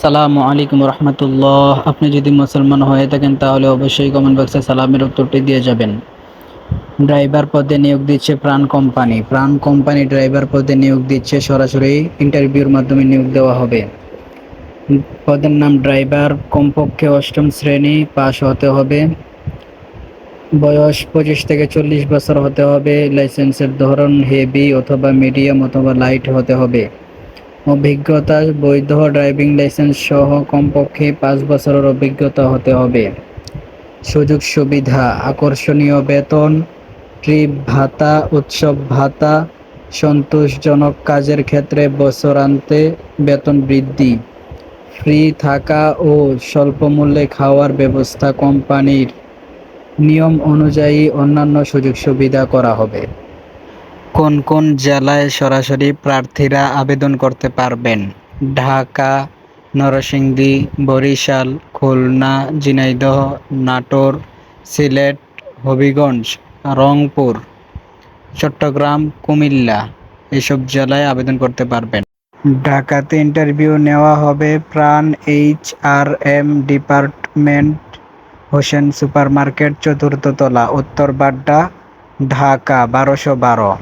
আসসালামু আলাইকুম রহমতুল্লাহ। আপনি যদি মুসলমান হয়ে থাকেন, তাহলে অবশ্যই কমেন্ট বক্সে সালামের উত্তরটি দিয়ে যাবেন। ড্রাইভার পদে নিয়োগ দিচ্ছে প্রাণ কোম্পানি। প্রাণ কোম্পানি ড্রাইভার পদে নিয়োগ দিচ্ছে সরাসরি ইন্টারভিউর মাধ্যমে নিয়োগ দেওয়া হবে। পদের নাম ড্রাইভার, কমপক্ষে অষ্টম শ্রেণি পাস হতে হবে। বয়স পঁচিশ থেকে চল্লিশ বছর হতে হবে। লাইসেন্সের ধরন হেভি অথবা মিডিয়াম অথবা লাইট হতে হবে। অভিজ্ঞতা, বৈধ ড্রাইভিং লাইসেন্স সহ কমপক্ষে পাঁচ বছরের অভিজ্ঞতা হতে হবে। সুযোগ সুবিধা, আকর্ষণীয় বেতন, ট্রিপ ভাতা, উৎসব ভাতা, সন্তোষজনক কাজের ক্ষেত্রে বছরান্তে বেতন বৃদ্ধি, ফ্রি থাকা ও স্বল্পমূল্যে খাওয়ার ব্যবস্থা কোম্পানির। নিয়ম অনুযায়ী অন্যান্য সুযোগ সুবিধা করা হবে। কোন কোন জেলায় সরাসরি প্রার্থীরা আবেদন করতে পারবেন? ঢাকা, নরসিংদী, বরিশাল, খুলনা, ঝিনাইদহ, নাটোর, সিলেট, হবিগঞ্জ, রংপুর, চট্টগ্রাম, কুমিল্লা এসব জেলায় আবেদন করতে পারবেন। ঢাকাতে ইন্টারভিউ নেওয়া হবে Pran H R M department, Hossain supermarket, চতুর্থ তলা, উত্তর বাড্ডা, ঢাকা, বারোশো বারো।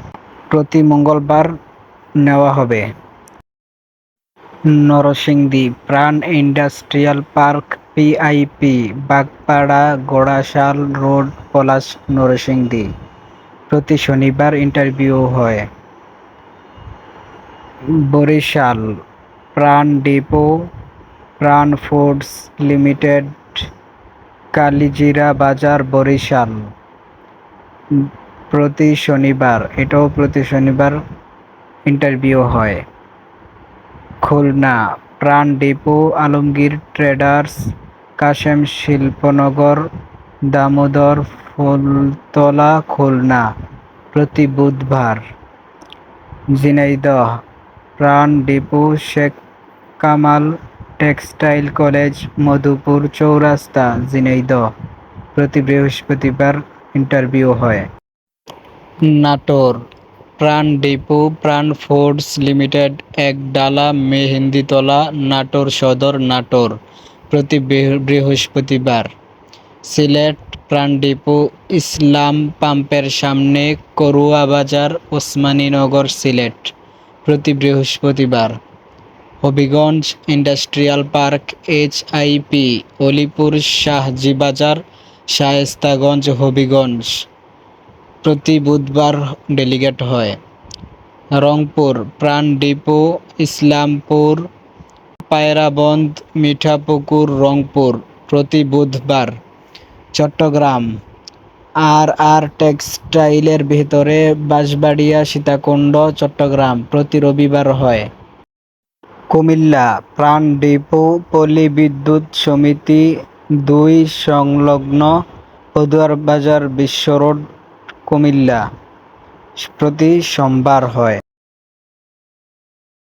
প্রতি মঙ্গলবার নেওয়া হবে। Narsingdi Pran industrial park PIP Bagpara Ghorashal road Palash Narsingdi. প্রতি শনিবার ইন্টারভিউ হয়। বরিশাল প্রাণ ডিপো, প্রাণ ফুডস লিমিটেড, কালিজিরা বাজার বরিশাল। প্রতি শনিবার, এটাও প্রতি শনিবার ইন্টারভিউ হয়। খুলনা, প্রাণ ডিপো, আলমগীর ট্রেডার্স, কাশেম শিল্পনগর, দামোদর ফুলতলা, খুলনা, প্রতি বুধবার। Jhenaidah, Pran depot, Sheikh Kamal textile college, Madhupur Chowrasta, Jhenaidah. প্রতি বৃহস্পতিবার ইন্টারভিউ হয়। Natore. Pran depot, Pran foods limited Ekdala Mehenditala Natore Sadar, Natore, প্রতি বৃহস্পতিবার। সিলেট, প্রাণ ডিপো, ইসলাম পাম্পের সামনে করুয়া বাজার, ওসমানীনগর, সিলেট, প্রতি বৃহস্পতিবার। Habiganj industrial park, H IP Olipur Shahjibazar Shayestaganj, Habiganj. প্রতি বুধবার ডেলিগেট হয়। রংপুর, প্রাণ ডিপো, ইসলামপুর, পায়রাবন্দ, মিঠাপুকুর, রংপুর প্রতি বুধবার। চট্টগ্রাম আর আর টেক্সটাইলের ভিতরে বাঁশবাড়িয়া, সীতাকুণ্ড, চট্টগ্রাম প্রতি রবিবার হয়। কুমিল্লা, প্রাণ ডিপো পল্লী বিদ্যুৎ সমিতি, দুই সংলগ্ন পদুয়ার বাজার বিশ্ব রোড কুমিল্লা প্রতি সোমবার হয়।